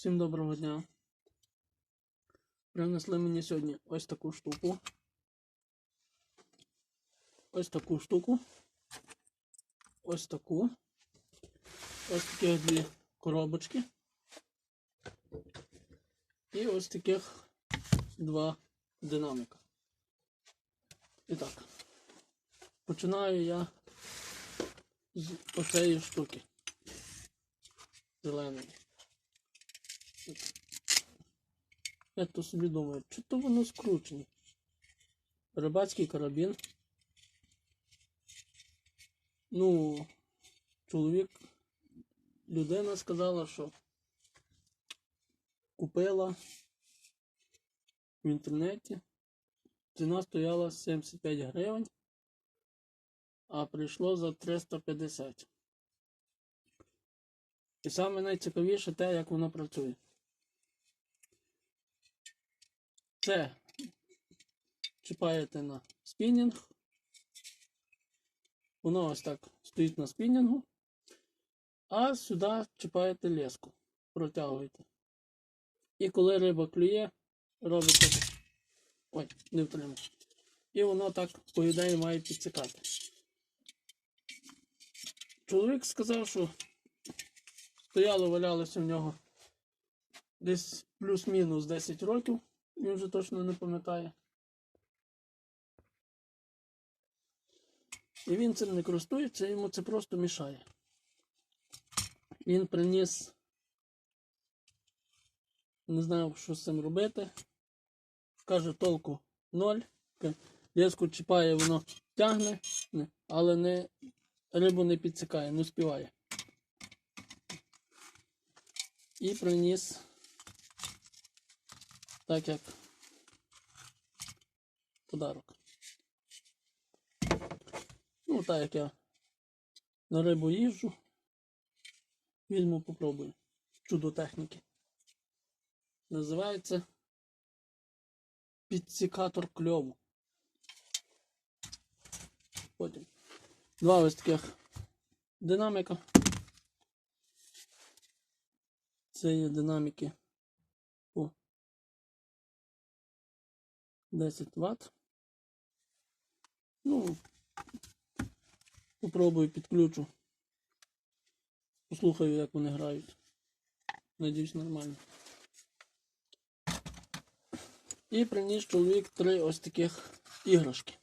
Всім доброго дня. Принесли мені сьогодні ось таку штуку. Ось таку штуку. Ось таку. Ось такі дві коробочки. І ось таких два динаміка. І так. Починаю я з оцеї штуки. Зеленої. Я то собі думаю, чи то воно скручене? Рибацький карабін. Ну, чоловік, людина сказала, що купила в інтернеті. Ціна стояла 75 гривень, а прийшло за 350. І саме найцікавіше те, як воно працює. Це чіпаєте на спінінг. Воно ось так стоїть на спінінгу. А сюди чіпаєте леску. Протягуєте. І коли риба клює, робите. Ой, не втримав. І воно так, по ідеї, має підсікати. Чоловік сказав, що стояло, валялося в нього десь плюс-мінус 10 років. Він вже точно не пам'ятає. І він цим не користується, йому це просто мішає. Він приніс, не знав, що з цим робити. Каже, толку ноль. Леску чіпає, воно тягне, але не, рибу не підсікає, не співає. І приніс так як подарок. Ну, так як я на рибу їжджу, візьму попробую. Чудо техніки. Називається підсікатор кльову. Потім два ось таких динаміка. Це є динаміки 10 Вт. Ну, попробую підключу. Послухаю, як вони грають. Надіюсь, нормально. І приніс чоловік три ось таких іграшки.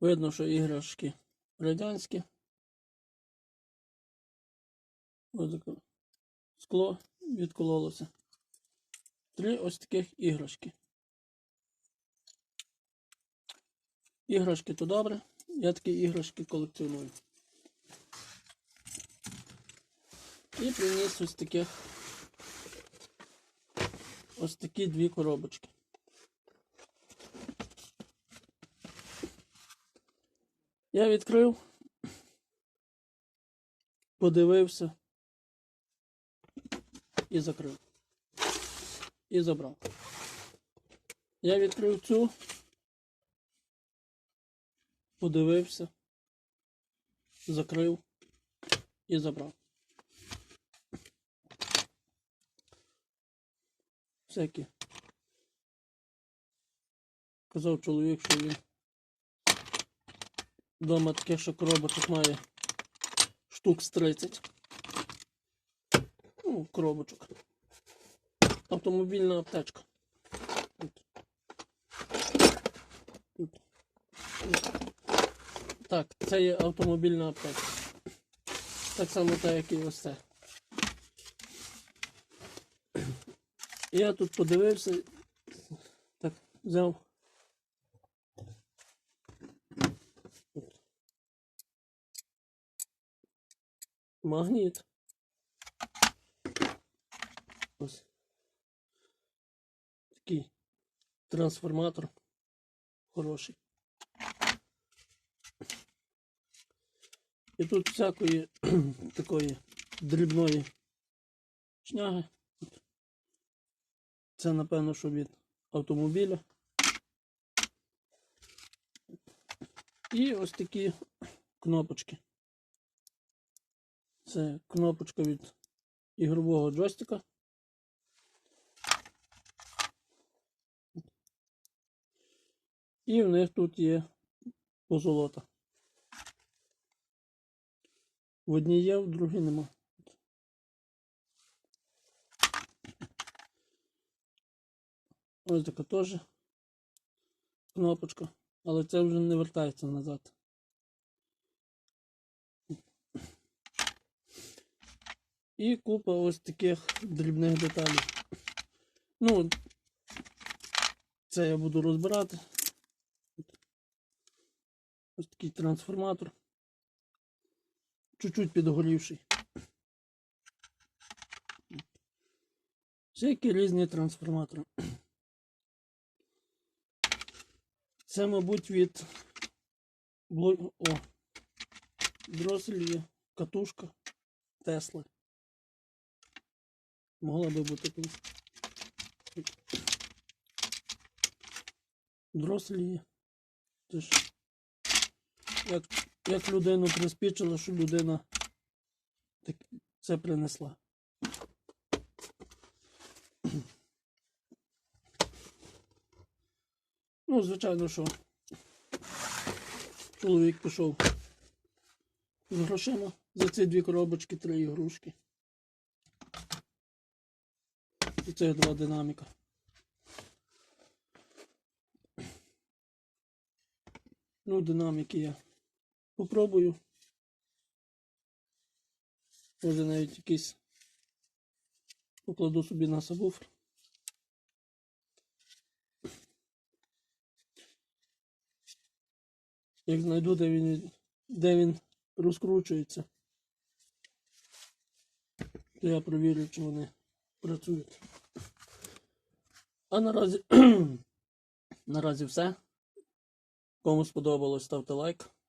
Видно, що іграшки радянські. Ось таке скло відкололося. Три ось таких іграшки. Іграшки то добре. Я такі іграшки колекціоную. І приніс ось таких ось такі дві коробочки. Я відкрив, подивився і закрив. І забрав. Я відкрив цю, подивився, закрив і забрав. Всякі. Казав чоловік, що він вдома таких ще коробочок має штук з 30. Ну, коробочок. Автомобільна аптечка. Тут. Тут. Так, це є автомобільна аптечка. Так само так, як і ось це. Я тут подивився, так, взяв. Магніт. Ось. Такий трансформатор хороший. І тут всякої такої дрібної шняги. Це, напевно, що від автомобіля. І ось такі кнопочки. Це кнопочка від ігрового джойстика. І в них тут є позолота. В одній є, в другій нема. Ось така теж кнопочка, але це вже не вертається назад. І купа ось таких дрібних деталей. Ну, це я буду розбирати. Ось такий трансформатор. Чуть-чуть підгорівший. Всякі різні трансформатори. Це, мабуть, від О. Дроселі катушка Тесли. Могла би бути тут. Дроселі є. Це ж як, як людину приспічило, що людина це принесла. Ну, звичайно, що чоловік пішов з грошима за ці дві коробочки, три ігрушки. І це два динаміка. Ну, динаміки я попробую. Може навіть якийсь покладу собі на сабвуфер. Як знайду, де він, де він розкручується, то я провірю, чи вони працюють. А наразі, наразі все. Кому сподобалось, ставте лайк,